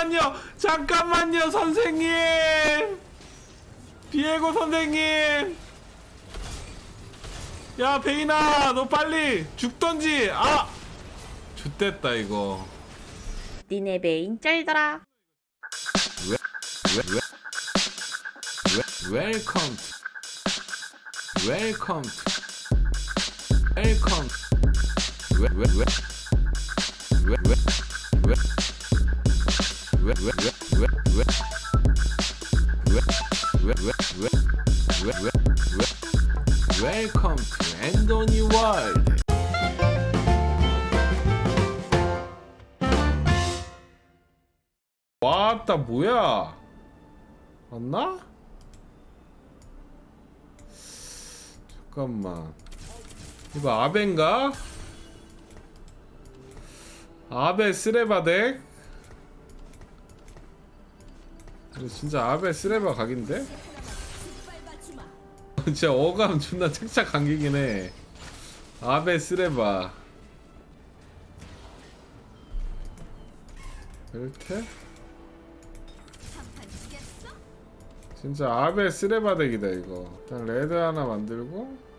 잠깐만요 잠깐만요 선생님 비에고 선생님 야 베이나 너 빨리 죽던지 아 죽됐다 이거 니네 메인 짤더라. 웰컴 웰컴 웰컴 앤 도니 월드 왔다 뭐야 맞나? 잠깐만 이거 아벤가? 아베 쓰레바 덱? 이거 진짜 아베 쓰레바 각인데? 진짜 어감 존나 착착 감기긴 해. 아베 쓰레바 이렇게? 진짜 아베 쓰레바 덱이다 이거. 일단 레드 하나 만들고.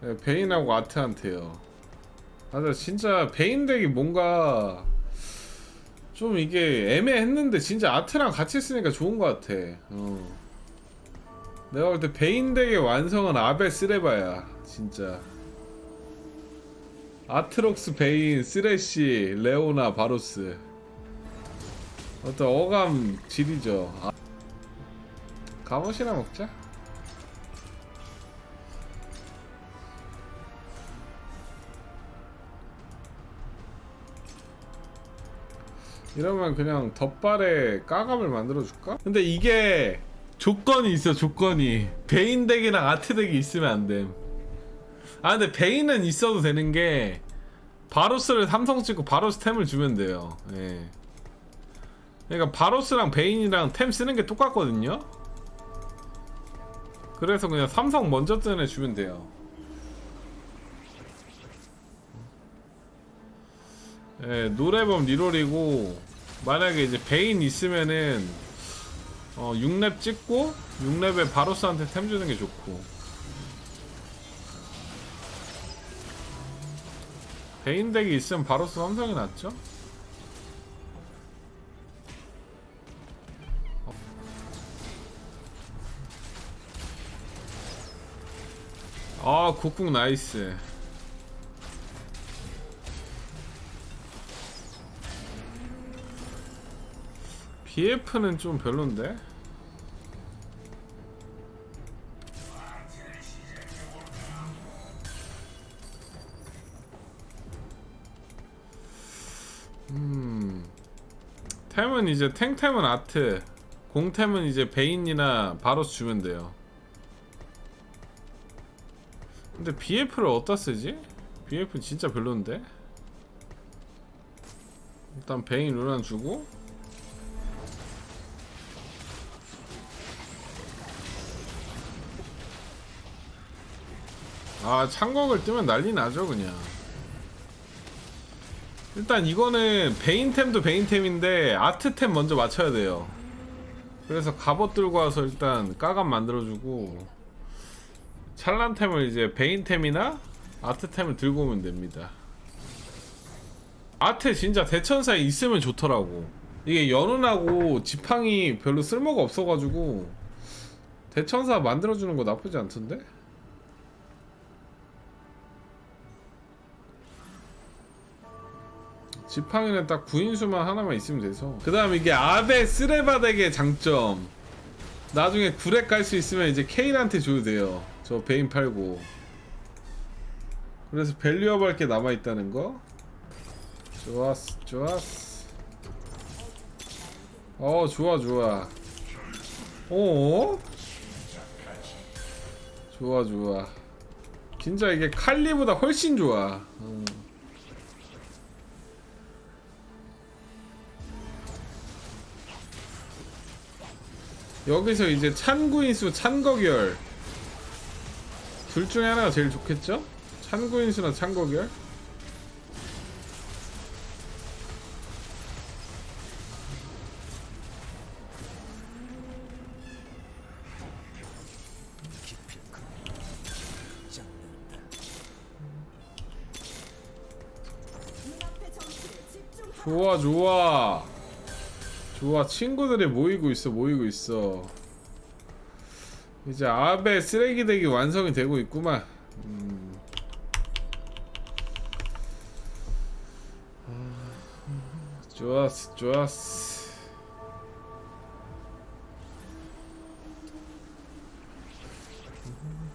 네, 베인하고 아트한테요. 아 근데 진짜 베인 덱이 뭔가 좀 이게 애매했는데 진짜 아트랑 같이 쓰니까 좋은 것 같아 어. 내가 볼 때 베인 덱의 완성은 아베 쓰레바야 진짜 아트록스 베인 쓰레쉬 레오나 바로스 어떤 어감 질이죠. 아, 갑옷이나 먹자. 이러면 그냥 덧발에 까감을 만들어 줄까? 근데 이게 조건이 있어 조건이 베인 덱이랑 아트 덱이 있으면 안 됨. 아 근데 베인은 있어도 되는 게 바로스를 삼성 찍고 바로스 템을 주면 돼요. 예. 그러니까 바로스랑 베인이랑 템 쓰는 게 똑같거든요. 그래서 그냥 삼성 먼저 뜨는 애 주면 돼요. 예, 노래범 리롤이고 만약에 이제 베인 있으면은 어 6렙 찍고 6렙에 바로스한테 템 주는 게 좋고. 베인 덱이 있으면 바로스 삼성이 낫죠? 아 국국 나이스 BF는 좀 별론데 음 템은 이제 탱템은 아트 공템은 이제 베인이나 바로스 주면 돼요 근데 BF를 어디다 쓰지? BF는 진짜 별론데? 일단 베인 루난 주고 아 창곡을 뜨면 난리 나죠 그냥 일단 이거는 베인템도 베인템인데 아트템 먼저 맞춰야 돼요 그래서 갑옷 들고 와서 일단 까감 만들어주고 찰란템을 이제 베인템이나 아트템을 들고 오면 됩니다. 아트 진짜 대천사에 있으면 좋더라고. 이게 연운하고 지팡이 별로 쓸모가 없어가지고 대천사 만들어주는 거 나쁘지 않던데? 지팡이는 딱 구인수만 하나만 있으면 돼서. 그 다음 이게 아베 쓰레바덱의 장점. 나중에 구렉 갈 수 있으면 이제 케인한테 줘도 돼요. 저 베인 팔고. 그래서 밸류업 할 게 남아있다는 거. 좋았어 좋았어 어 좋아 좋아. 어? 좋아 좋아. 진짜 이게 칼리보다 훨씬 좋아. 어. 여기서 이제 찬구인수 찬거결. 둘 중에 하나가 제일 좋겠죠? 찬구인수나 찬거결? 좋아 좋아. 좋아 친구들이 모이고 있어 모이고 있어. 이제 아베 쓰레기 덱이 완성이 되고 있구만. 음. 아, 좋았어 좋았어.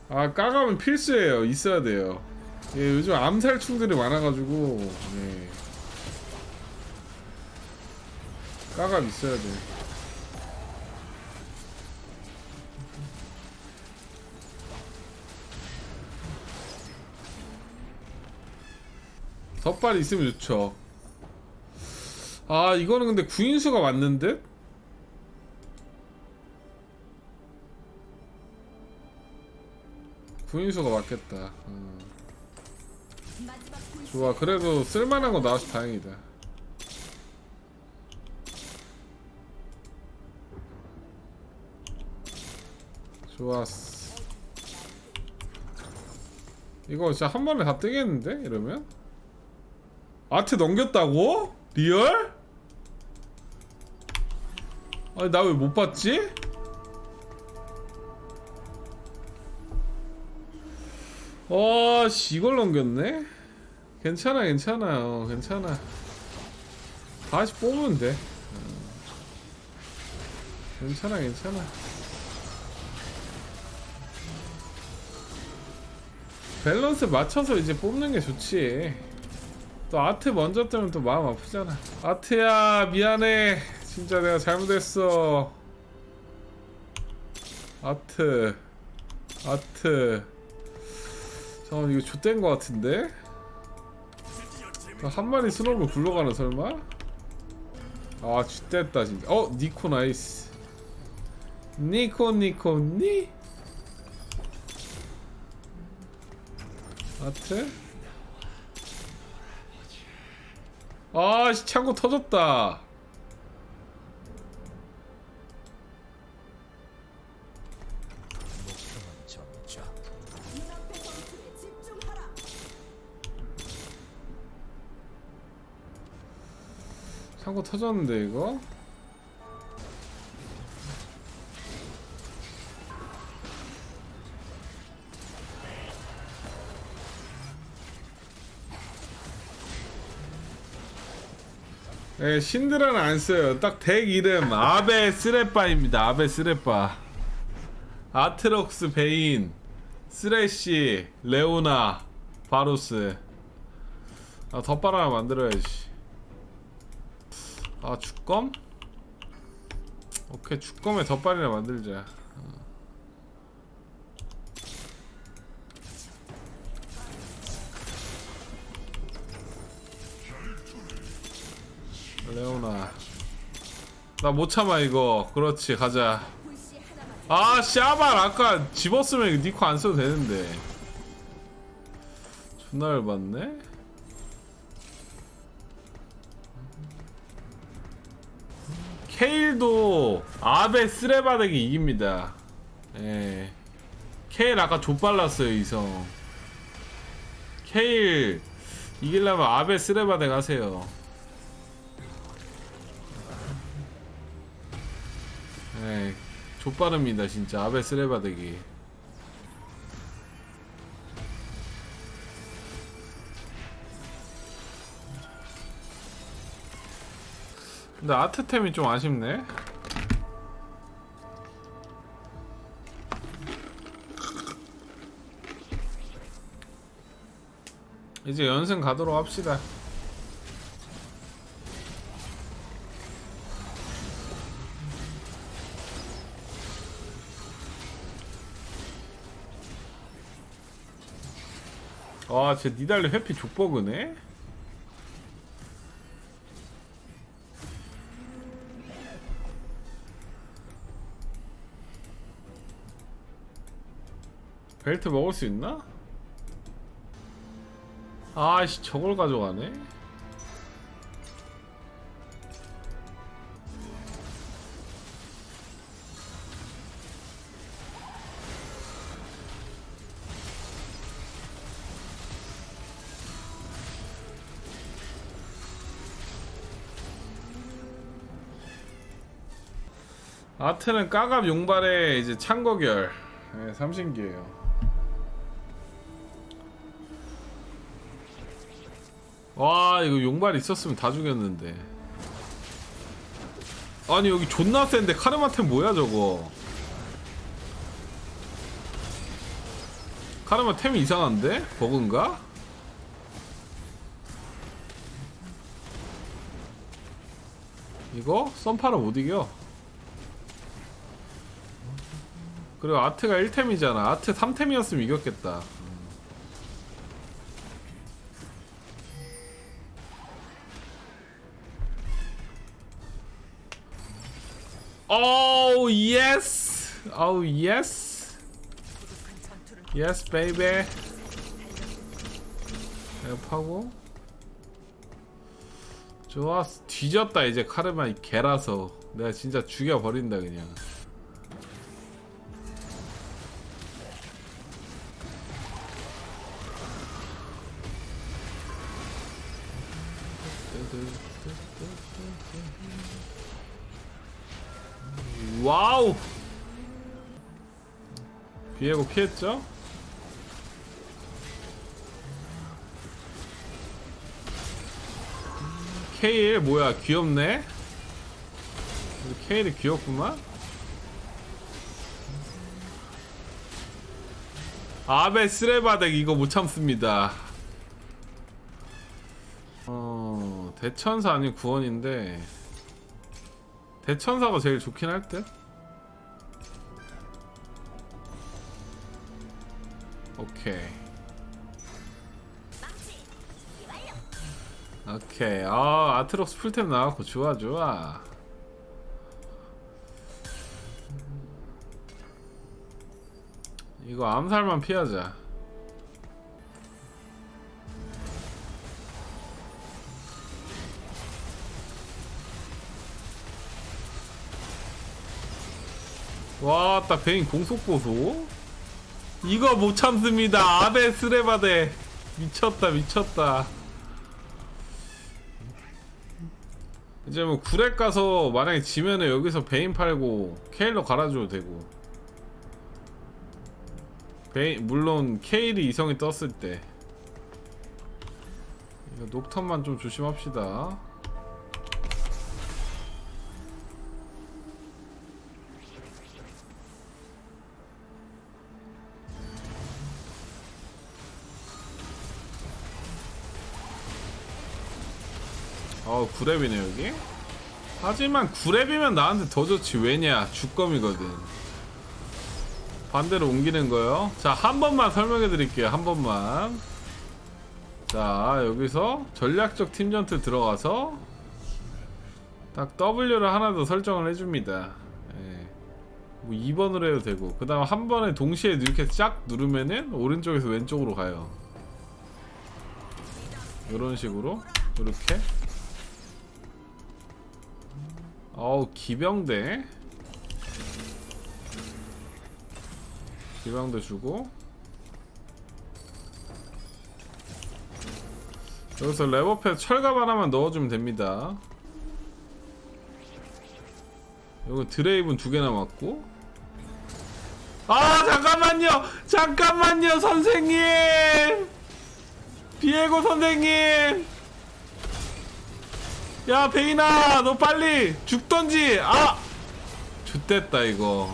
아 까가면 필수예요. 있어야 돼요. 예, 요즘 암살충들이 많아가지고 예. 까감 있어야 돼. 덧발 있으면 좋죠. 아 이거는 근데 구인수가 맞는 듯? 구인수가 맞겠다. 음. 좋아 그래도 쓸만한 거 나와서 다행이다. 좋았어. 이거 진짜 한 번에 다 뜨겠는데? 이러면? 아트 넘겼다고? 리얼? 아니 나 왜 못 봤지? 와, 씨, 이걸 넘겼네? 괜찮아, 괜찮아요. 괜찮아. 다시 뽑으면 돼. 어. 괜찮아, 괜찮아. 밸런스 맞춰서 이제 뽑는 게 좋지. 또 아트 먼저 뜨면 또 마음 아프잖아. 아트야 미안해. 진짜 내가 잘못했어. 아트, 아트. 잠깐 이거 좆된 거 같은데? 한 마리 스노우볼 굴러가나 설마? 아 좆됐다 진짜. 어 니코 나이스. 니코 니코 니. 아트? 아, 씨, 창고 터졌다. 창고 터졌는데 이거? 네, 신드라는 안 써요. 딱 덱 이름 아베 쓰레빠입니다. 아베 쓰레빠. 아트록스 베인, 쓰레쉬, 레오나, 바로스. 아 덧발 하나 만들어야지. 아 주검? 오케이 주검에 덧발이나 만들자. 레오나. 나 못 참아 이거. 그렇지 가자. 아 샤발 아까 집었으면 니코 안 써도 되는데. 존나 열받네? 케일도 아베 쓰레바덱이 이깁니다. 예. 케일 아까 좆발랐어요 이성. 케일 이기려면 아베 쓰레바덱 하세요 네, 족빠릅니다 진짜. 아베 쓰레바덱이 근데 아트템이 좀 아쉽네. 이제 연승 가도록 합시다 아, 쟤 니달리 회피 족버그네? 벨트 먹을 수 있나? 아씨 저걸 가져가네? 아트는 까갑 용발의 이제 창거결 네, 삼신기예요. 와 이거 용발 있었으면 다 죽였는데. 아니 여기 존나 센데 카르마템 뭐야 저거? 카르마 템이 이상한데? 버그인가? 이거 썬파라 못 이겨. 그리고 아트가 1템이잖아. 아트 3템이었으면 이겼겠다. 오 예스. 오 예스. 예스 베이베. 파고. 좋아 뒤졌다 이제 카르마 이 개라서 내가 진짜 죽여버린다 그냥 비에고 피했죠? 케일 뭐야 귀엽네 케일이 귀엽구만 아베 쓰레바덱 이거 못 참습니다 어 대천사 아니 구원인데 대천사가 제일 좋긴 할 듯? 오케이. 오케이. 아 아트록스 풀템 나왔고 좋아 좋아. 이거 암살만 피하자. 와따 베인 공속 보소 이거 못 참습니다. 아베 스레바데. 미쳤다 미쳤다. 이제 뭐 구렉 가서 만약에 지면은 여기서 베인 팔고 케일로 갈아줘도 되고. 베인 물론 케일이 이성이 떴을 때. 녹턴만 좀 조심합시다 어 9렙이네 여기? 하지만 9렙이면 나한테 더 좋지. 왜냐? 주검이거든. 반대로 옮기는 거요? 자 한 번만 설명해 드릴게요 한 번만. 자 여기서 전략적 팀전트 들어가서 딱 W를 하나 더 설정을 해줍니다. 예. 뭐 2번으로 해도 되고. 그 다음 한 번에 동시에 이렇게 쫙 누르면은 오른쪽에서 왼쪽으로 가요. 이런 식으로. 이렇게 어우 기병대. 기병대 주고. 여기서 레버패 철갑 하나만 넣어주면 됩니다. 여기 드레이븐 두 개 남았고. 아 잠깐만요! 잠깐만요 선생님! 비에고 선생님 야 베이나 너 빨리 죽던지. 아! 죽됐다 이거.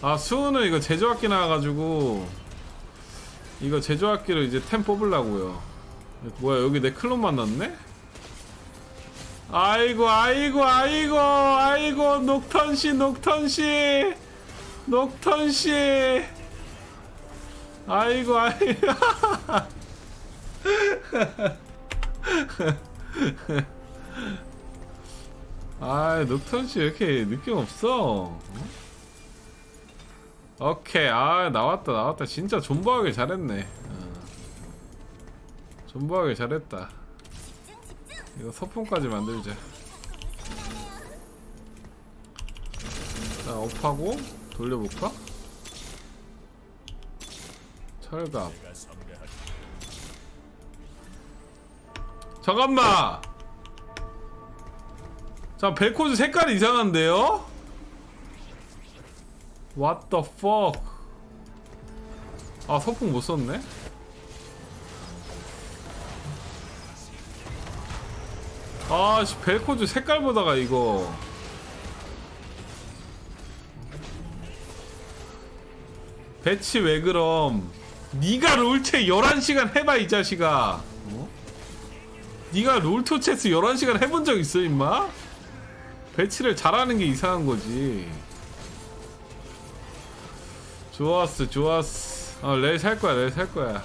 아 수호는 이거 제조학기 나와가지고 이거 제조학기로 이제 템 뽑으려고요. 뭐야 여기 내 클론 만났네? 아이고 아이고 아이고 아이고 녹턴씨 녹턴씨 녹턴씨. 아이고 아이고 아, 녹턴 씨 왜 이렇게 느낌 없어? 어? 오케이, 아 나왔다 나왔다. 진짜 존버하길 잘했네. 어. 존버하길 잘했다. 이거 서풍까지 만들자. 자, 업하고 돌려볼까? 철갑. 잠깐만. 자 벨코즈 색깔이 이상한데요? What the fuck? 아 서풍 못 썼네? 아씨 벨코즈 색깔 보다가 이거. 배치 왜 그럼? 니가 롤체 11시간 해봐 이 자식아 어? 니가 롤토 체스 11시간 해본 적 있어 임마? 배치를 잘하는 게 이상한 거지. 좋았어 좋았어. 어 레살 거야 레살 거야.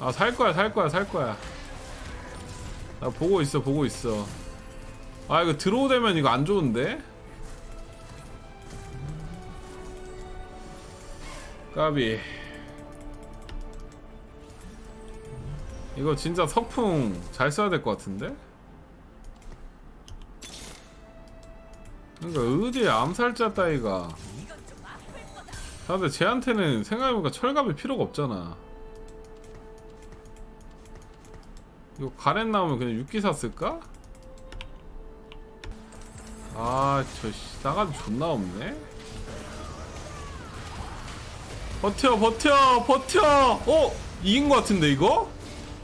아 살 거야 살 거야 살 거야. 나 보고 있어 보고 있어. 아 이거 들어오되면 이거 안 좋은데? 까비 이거 진짜 석풍 잘 써야 될 것 같은데? 그러니까 어디에 암살자 따위가 아, 근데 쟤한테는 생각해보니까 철갑이 필요가 없잖아 이거 가렌 나오면 그냥 육기사 쓸까? 아저 싸가지 존나 없네 버텨 버텨 버텨 어? 이긴 거 같은데 이거?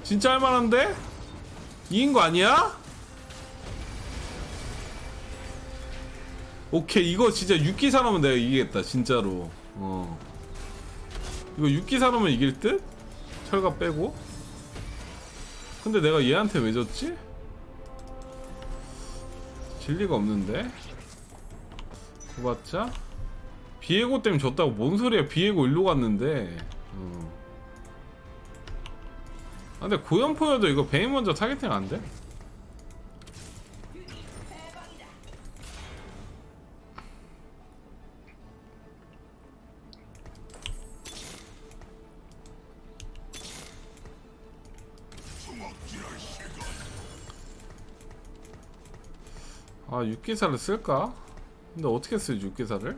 진짜 할만한데? 이긴 거 아니야? 오케이 이거 진짜 6기사 나오면 내가 이기겠다 진짜로 어 이거 6기사 나오면 이길 듯? 철갑 빼고 근데 내가 얘한테 왜 졌지? 진리가 없는데 고봤자 비에고 때문에 졌다고 뭔 소리야 비에고 일로 갔는데 어. 아 근데 고연포여도 이거 베인 먼저 타겟팅 안 돼? 아 육기사를 쓸까? 근데 어떻게 쓰지 육기사를?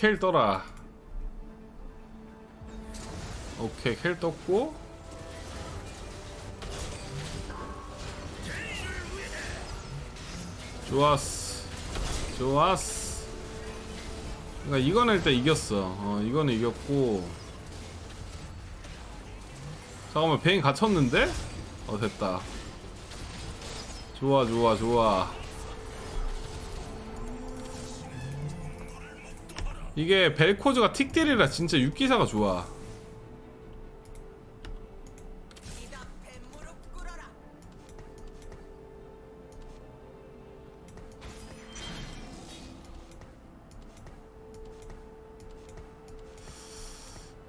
켈 떠라. 오케이 켈 떴고. 좋았어 좋았어 그러니까 이거는 일단 이겼어. 어 이거는 이겼고. 잠깐만 베인 갇혔는데? 어 됐다. 좋아 좋아 좋아 이게 벨코즈가 틱딜이라 진짜 육기사가 좋아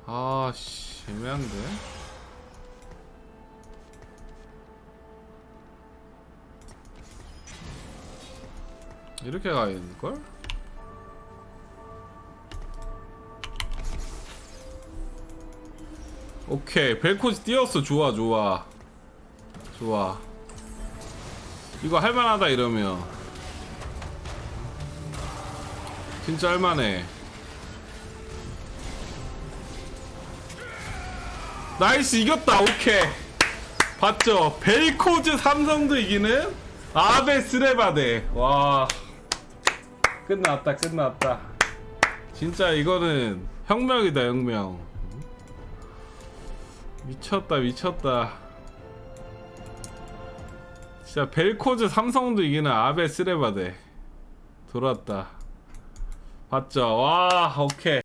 아씨 애매한데 이렇게 가야 되는걸? 오케이 벨코지 뛰었어. 좋아 좋아. 좋아. 이거 할만하다 이러면. 진짜 할만해. 나이스 이겼다. 오케이. 봤죠? 벨코즈 삼성도 이기는 아베 스레바데. 와. 끝났다 끝났다. 진짜 이거는 혁명이다 혁명 미쳤다 미쳤다. 진짜 벨코즈 삼성도 이기는 아베 스레바데. 돌았다. 봤죠? 와 오케이